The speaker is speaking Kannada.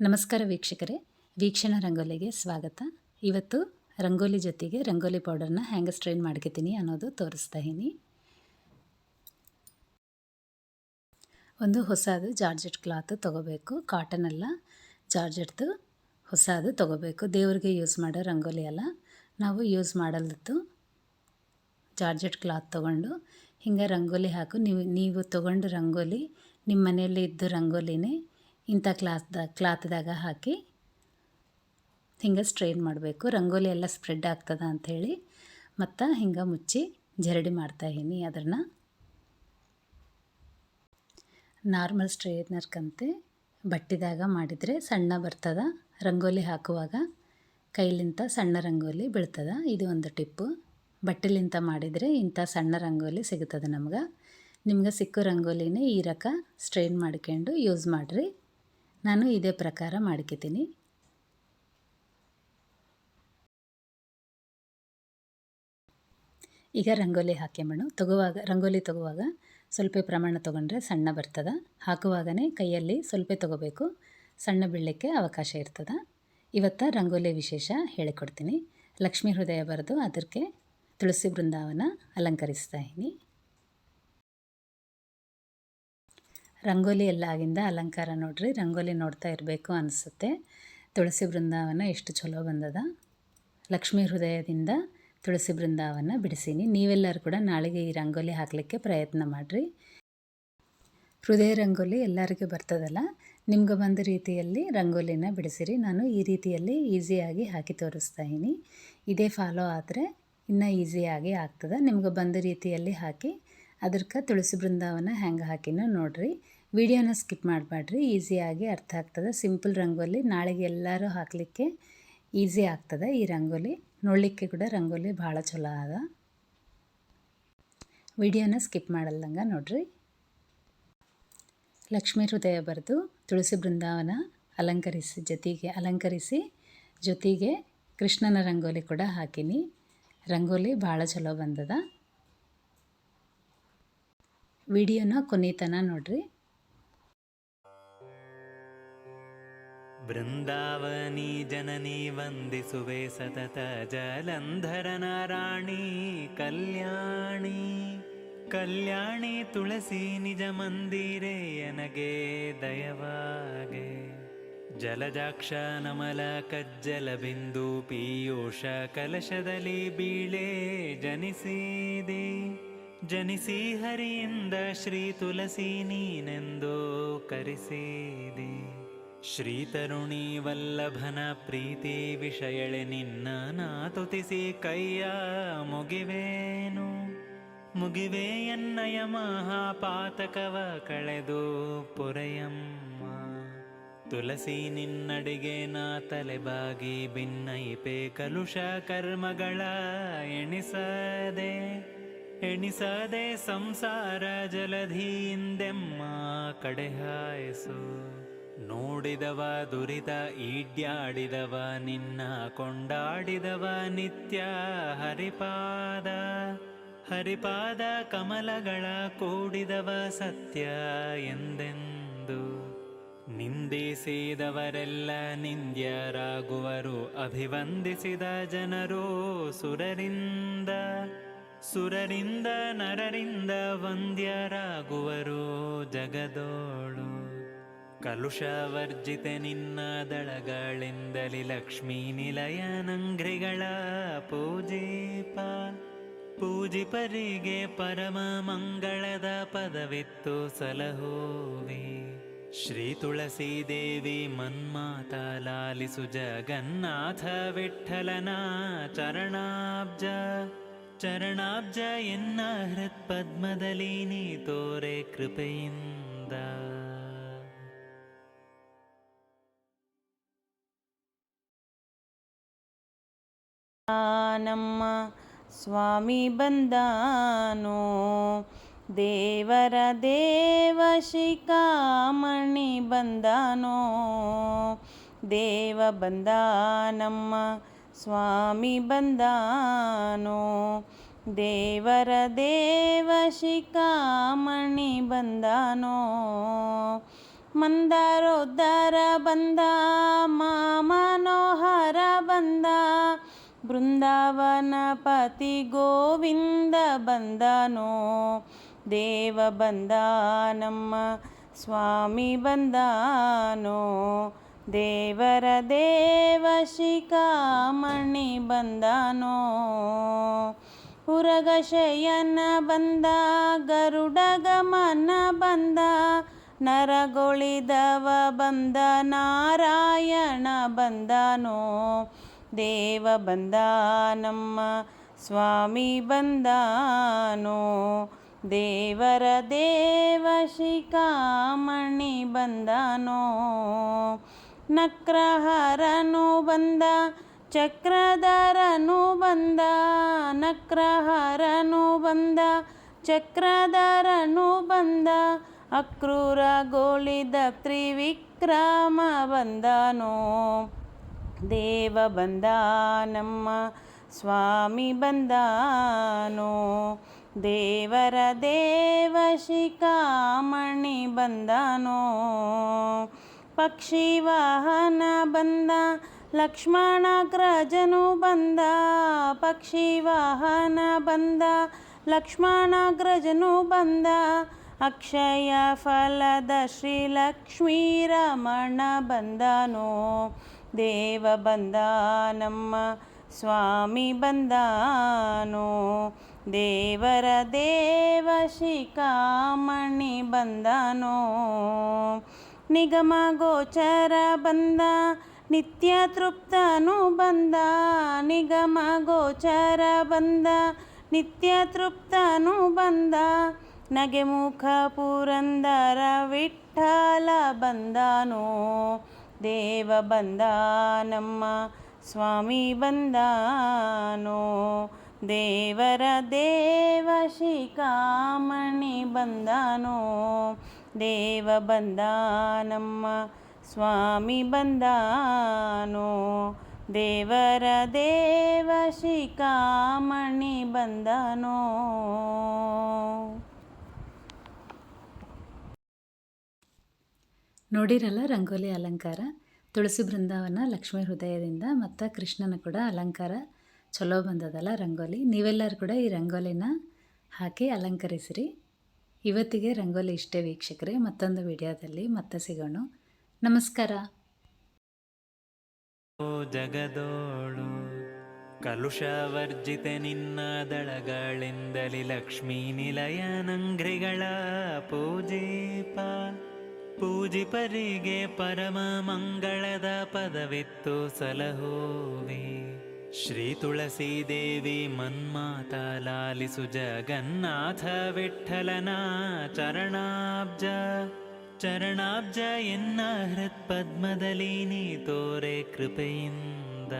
ನಮಸ್ಕಾರ ವೀಕ್ಷಕರೇ, ವೀಕ್ಷಣ ರಂಗೋಲಿಗೆ ಸ್ವಾಗತ. ಇವತ್ತು ರಂಗೋಲಿ ಜೊತೆಗೆ ರಂಗೋಲಿ ಪೌಡರ್ನ ಹೆಂಗೆ ಸ್ಟ್ರೈನ್ ಮಾಡ್ಕೊತೀನಿ ಅನ್ನೋದು ತೋರಿಸ್ತಾ ಇದ್ದೀನಿ. ಒಂದು ಹೊಸದು ಜಾರ್ಜೆಟ್ ಕ್ಲಾತ್ ತೊಗೋಬೇಕು ಕಾಟನ್ ಅಲ್ಲ, ಜಾರ್ಜೆಟ್ದು ಹೊಸದು ತೊಗೋಬೇಕು. ದೇವ್ರಿಗೆ ಯೂಸ್ ಮಾಡೋ ರಂಗೋಲಿ ಅಲ್ಲ. ನಾವು ಯೂಸ್ ಮಾಡಲ್ದು ಜಾರ್ಜೆಟ್ ಕ್ಲಾತ್ ತೊಗೊಂಡು, ಹಿಂಗೆ ರಂಗೋಲಿ ಹಾಕು. ನೀವು ನೀವು ತೊಗೊಂಡು ರಂಗೋಲಿ ನಿಮ್ಮ ಮನೆಯಲ್ಲಿ ಇದ್ದು ರಂಗೋಲಿನೇ ಇಂಥ ಕ್ಲಾತ್ದ, ಕ್ಲಾತ್ದಾಗ ಹಾಕಿ ಹಿಂಗೆ ಸ್ಟ್ರೈನ್ ಮಾಡಬೇಕು. ರಂಗೋಲಿ ಎಲ್ಲ ಸ್ಪ್ರೆಡ್ ಆಗ್ತದ ಅಂಥೇಳಿ ಮತ್ತು ಹಿಂಗೆ ಮುಚ್ಚಿ ಜರಡಿ ಮಾಡ್ತಾಯಿನಿ ಅದನ್ನು. ನಾರ್ಮಲ್ ಸ್ಟ್ರೈಟ್ನರ್ಕಂತೆ ಬಟ್ಟಿದಾಗ ಮಾಡಿದರೆ ಸಣ್ಣ ಬರ್ತದ. ರಂಗೋಲಿ ಹಾಕುವಾಗ ಕೈಲಿಂತ ಸಣ್ಣ ರಂಗೋಲಿ ಬೀಳ್ತದ. ಇದು ಒಂದು ಟಿಪ್ಪು. ಬಟ್ಟೆಲಿಂತ ಮಾಡಿದರೆ ಇಂಥ ಸಣ್ಣ ರಂಗೋಲಿ ಸಿಗುತ್ತದೆ ನಮ್ಗೆ. ನಿಮ್ಗೆ ಸಿಕ್ಕೋ ರಂಗೋಲಿನೇ ಈ ರಕ ಸ್ಟ್ರೈನ್ ಮಾಡ್ಕೊಂಡು ಯೂಸ್ ಮಾಡಿರಿ. ನಾನು ಇದೇ ಪ್ರಕಾರ ಮಾಡ್ಕೊತೀನಿ. ಈಗ ರಂಗೋಲಿ ಹಾಕ್ಯಂಬಣ್ಣು. ತಗುವಾಗ, ರಂಗೋಲಿ ತಗುವಾಗ ಸ್ವಲ್ಪ ಪ್ರಮಾಣ ತೊಗೊಂಡ್ರೆ ಸಣ್ಣ ಬರ್ತದೆ. ಹಾಕುವಾಗನೇ ಕೈಯಲ್ಲಿ ಸ್ವಲ್ಪ ತಗೋಬೇಕು. ಸಣ್ಣ ಬೀಳಲಿಕ್ಕೆ ಅವಕಾಶ ಇರ್ತದೆ. ಇವತ್ತು ರಂಗೋಲಿ ವಿಶೇಷ ಹೇಳಿಕೊಡ್ತೀನಿ. ಲಕ್ಷ್ಮೀ ಹೃದಯ ಬರೆದು ಅದಕ್ಕೆ ತುಳಸಿ ಬೃಂದಾವನ ಅಲಂಕರಿಸ್ತಾ ಇದ್ದೀನಿ. ರಂಗೋಲಿ ಎಲ್ಲ ಆಗಿಂದ ಅಲಂಕಾರ ನೋಡ್ರಿ, ರಂಗೋಲಿ ನೋಡ್ತಾ ಇರಬೇಕು ಅನಿಸುತ್ತೆ. ತುಳಸಿ ಬೃಂದಾವನ ಎಷ್ಟು ಚಲೋ ಬಂದದ. ಲಕ್ಷ್ಮೀ ಹೃದಯದಿಂದ ತುಳಸಿ ಬೃಂದಾವನ ಬಿಡಿಸೀನಿ. ನೀವೆಲ್ಲರೂ ಕೂಡ ನಾಳೆಗೆ ಈ ರಂಗೋಲಿ ಹಾಕಲಿಕ್ಕೆ ಪ್ರಯತ್ನ ಮಾಡಿರಿ. ಹೃದಯ ರಂಗೋಲಿ ಎಲ್ಲರಿಗೂ ಬರ್ತದಲ್ಲ, ನಿಮ್ಗೆ ಬಂದ ರೀತಿಯಲ್ಲಿ ರಂಗೋಲಿನ ಬಿಡಿಸಿರಿ. ನಾನು ಈ ರೀತಿಯಲ್ಲಿ ಈಸಿಯಾಗಿ ಹಾಕಿ ತೋರಿಸ್ತಾ ಇದ್ದೀನಿ. ಇದೇ ಫಾಲೋ ಆದರೆ ಇನ್ನೂ ಈಸಿಯಾಗಿ ಆಗ್ತದೆ. ನಿಮ್ಗೆ ಬಂದ ರೀತಿಯಲ್ಲಿ ಹಾಕಿ ಅದಕ್ಕೆ ತುಳಸಿ ಬೃಂದಾವನ ಹೆಂಗೆ ಹಾಕಿನೋ ನೋಡಿರಿ. ವಿಡಿಯೋನ ಸ್ಕಿಪ್ ಮಾಡಬೇಡ್ರಿ ಈಸಿಯಾಗಿ ಅರ್ಥ ಆಗ್ತದೆ. ಸಿಂಪಲ್ ರಂಗೋಲಿ, ನಾಳೆಗೆ ಎಲ್ಲರೂ ಹಾಕಲಿಕ್ಕೆ ಈಸಿ ಆಗ್ತದೆ ಈ ರಂಗೋಲಿ. ನೋಡಲಿಕ್ಕೆ ಕೂಡ ರಂಗೋಲಿ ಭಾಳ ಚಲೋ ಅದ. ವಿಡಿಯೋನ ಸ್ಕಿಪ್ ಮಾಡಲ್ದಂಗೆ ನೋಡ್ರಿ. ಲಕ್ಷ್ಮೀ ಹೃದಯ ಬರೆದು ತುಳಸಿ ಬೃಂದಾವನ ಅಲಂಕರಿಸಿ, ಜೊತೆಗೆ ಅಲಂಕರಿಸಿ, ಜೊತೆಗೆ ಕೃಷ್ಣನ ರಂಗೋಲಿ ಕೂಡ ಹಾಕಿನಿ. ರಂಗೋಲಿ ಭಾಳ ಚಲೋ ಬಂದದ. ವಿಡಿಯೋನ ಕೊನೆತನ ನೋಡ್ರಿ. ಬೃಂದಾವನಿ ಜನನಿ ವಂದಿಸುವೆ ಸತತ ಜಲಂಧರನ ರಾಣಿ ಕಲ್ಯಾಣಿ ಕಲ್ಯಾಣಿ ತುಳಸಿ ನಿಜ ಮಂದಿರೆ ಎನಗೆ ದಯವಾಗೆ. ಜಲಜಾಕ್ಷ ನಮಲ ಕಜ್ಜಲ ಬಿಂದು, ಪೀಯೂಷ ಕಲಶದಲ್ಲಿ ಬೀಳೆ ಜನಿಸಿದೆ. ಜನಿಸಿ ಹರಿಯಿಂದ ಶ್ರೀ ತುಳಸಿ ನೀನೆಂದು ಕರೆಸಿದೆ. ಶ್ರೀ ತರುಣಿ ವಲ್ಲಭನ ಪ್ರೀತಿ ವಿಷಯಳೆ ನಿನ್ನ ನಾ ತುತಿಸಿ ಕೈಯ ಮುಗಿವೇನು. ಮುಗಿವೆ ಎನ್ನಯ ಮಹಾಪಾತಕವ ಕಳೆದು ಪುರಯಮ್ಮ. ತುಳಸಿ ನಿನ್ನಡಿಗೆ ನಾ ತಲೆಬಾಗಿ ಭಿನ್ನೈಪೆ ಕಲುಷ ಕರ್ಮಗಳ ಎಣಿಸದೆ. ಎಣಿಸದೆ ಸಂಸಾರ ಜಲಧಿಯಿಂದೆಮ್ಮ ಕಡೆಹಾಯಿಸು. ನೋಡಿದವ ದುರಿತ, ಈಡ್ಯಾಡಿದವ, ನಿನ್ನ ಕೊಂಡಾಡಿದವ ನಿತ್ಯ ಹರಿಪಾದ. ಹರಿಪಾದ ಕಮಲಗಳ ಕೂಡಿದವ ಸತ್ಯ ಎಂದೆಂದು. ನಿಂದಿಸಿದವರೆಲ್ಲ ನಿಂದ್ಯರಾಗುವರು, ಅಭಿವಂದಿಸಿದ ಜನರು ಸುರರಿಂದ. ಸುರರಿಂದ ನರರಿಂದ ವಂದ್ಯರಾಗುವರು ಜಗದೋಳು. ಕಲುಷವರ್ಜಿತೆ ನಿನ್ನ ದಳಗಳಿಂದಲಿ ಲಕ್ಷ್ಮೀ ನಿಲಯನಂಗ್ರಿಗಳ ಪೂಜೀಪ. ಪೂಜಿಪರಿಗೆ ಪರಮ ಮಂಗಳದ ಪದವಿತ್ತು ಸಲಹೋವಿ. ಶ್ರೀ ತುಳಸಿ ದೇವಿ ಮನ್ಮಾತ ಲಾಲಿಸು ಜಗನ್ನಾಥ ವಿಠಲನ ಚರಣಾಬ್ಜ. ಚರಣಾಬ್ಜ ಎನ್ನ ಹೃತ್ಪದ್ಮದಲ್ಲಿ ನೀ ತೋರೆ ಕೃಪೆಯಿಂದ. ನಮ್ಮ ಸ್ವಾಮಿ ಬಂದಾನೋ, ದೇವರ ದೇವ ಶಿಖಾಮಣಿ ಬಂದಾನೋ, ದೇವ ಬಂದ ನಮ್ಮ ಸ್ವಾಮಿ ಬಂದಾನೋ? ದೇವರ ದೇವ ಶಿಖಾಮಣಿ ಬಂದಾನೋ? ಮಂದಾರೋದ್ಧಾರ ಬಂದ ಮಾ ಮನೋಹರ ಬಂದ ಬೃಂದಾವನ ಪತಿ ಗೋವಿಂದ ಬಂದನೋ? ದೇವ ಬಂದ, ನಮ್ಮ ಸ್ವಾಮಿ ಬಂದಾನೋ? ದೇವರ ದೇವ ಶಿಖಾಮಣಿ ಬಂದಾನೋ? ಉರಗಶಯನ ಬಂದ, ಗರುಡ ಬಂದ, ನರಗೊಳಿದವ ಬಂದ, ನಾರಾಯಣ ಬಂದನೋ? ದೇವ ಬಂದ, ನಮ್ಮ ಸ್ವಾಮಿ ಬಂದನೋ? ದೇವರ ದೇವ ಶಿಖಾಮಣಿ ಬಂದನೋ? ನಕ್ರಹರನು ಬಂದ, ಚಕ್ರಧರನು ಬಂದ, ನಕ್ರಹರನು ಬಂದ, ಚಕ್ರಧರನು ಬಂದ ಅಕ್ರೂರ ಗೋಳಿದ ತ್ರಿವಿಕ್ರಮ ಬಂದನೋ. ದೇವ ಬಂದ, ನಮ್ಮ ಸ್ವಾಮಿ ಬಂದನೋ. ದೇವರ ದೇವ ಶಿಖಾಮಣಿ ಬಂದನೋ. ಪಕ್ಷಿ ವಾಹನ ಬಂದ ಲಕ್ಷ್ಮಣಾಗ್ರಜನು ಬಂದ, ಪಕ್ಷಿ ವಾಹನ ಬಂದ ಲಕ್ಷ್ಮಣಾಗ್ರಜನು ಬಂದ, ಅಕ್ಷಯ ಫಲದ ಶ್ರೀ ಲಕ್ಷ್ಮೀ ರಮಣ ಬಂದನೋ. ದೇವ ಬಂದ, ನಮ್ಮ ಸ್ವಾಮಿ ಬಂದಾನೋ. ದೇವರ ದೇವ ಶಿಖಾಮಣಿ ಬಂದನೋ. ನಿಗಮ ಗೋಚರ ಬಂದ, ನಿತ್ಯ ತೃಪ್ತನು ಬಂದ. ನಿಗಮ ಗೋಚರ ಬಂದ, ನಿತ್ಯ ತೃಪ್ತನು ಬಂದ. ನಗೆ ಮುಖ ಪುರಂದರ ವಿಠಲ ಬಂದನೋ. ದೇವ ಬಂದ, ನಮ್ಮ ಸ್ವಾಮಿ ಬಂದಾನೋ. ದೇವರ ದೇವ ಶಿಖಾಮಣಿ ಬಂದನೋ, ದೇವ ಬಂದ ನಮ್ಮ ಸ್ವಾಮಿ ಬಂದಾನೋ, ದೇವರ ದೇವ ಶಿಖಾಮಣಿ ಬಂದನೋ. ನೋಡಿರಲ್ಲ ರಂಗೋಲಿ ಅಲಂಕಾರ? ತುಳಸಿ ಬೃಂದಾವನ ಲಕ್ಷ್ಮೀ ಹೃದಯದಿಂದ ಮತ್ತು ಕೃಷ್ಣನ ಕೂಡ ಅಲಂಕಾರ ಚಲೋ ಬಂದದಲ್ಲ ರಂಗೋಲಿ. ನೀವೆಲ್ಲರೂ ಕೂಡ ಈ ರಂಗೋಲಿನ ಹಾಕಿ ಅಲಂಕರಿಸಿರಿ. ಇವತ್ತಿಗೆ ರಂಗೋಲಿ ಇಷ್ಟೇ ವೀಕ್ಷಕರೇ. ಮತ್ತೊಂದು ವಿಡಿಯೋದಲ್ಲಿ ಮತ್ತೆ ಸಿಗೋಣ. ನಮಸ್ಕಾರ. ಜಗದೋಳು, ಕಲುಷವರ್ಜಿತೆ ನಿನ್ನ ದಳಗಳಿಂದಲಿ ಲಕ್ಷ್ಮೀ ನಿಲಯನಂಗ್ರಿಗಳ ಪೂಜೀಪ. ಪೂಜಿಪರಿಗೆ ಪರಮ ಮಂಗಳದ ಪದವಿತ್ತು ಸಲಹೋವೆ. ಶ್ರೀ ತುಳಸಿ ದೇವಿ ಮನ್ಮಾತ ಲಾಲಿಸು ಜಗನ್ನಾಥ ವಿಠಲನ ಚರಣಾಬ್ಜ ಚರಣಾಬ್ಜ ಎನ್ನ ಹೃತ್ಪದ್ಮದಲ್ಲಿ ನೀ ತೋರೆ ಕೃಪೆಯಿಂದ.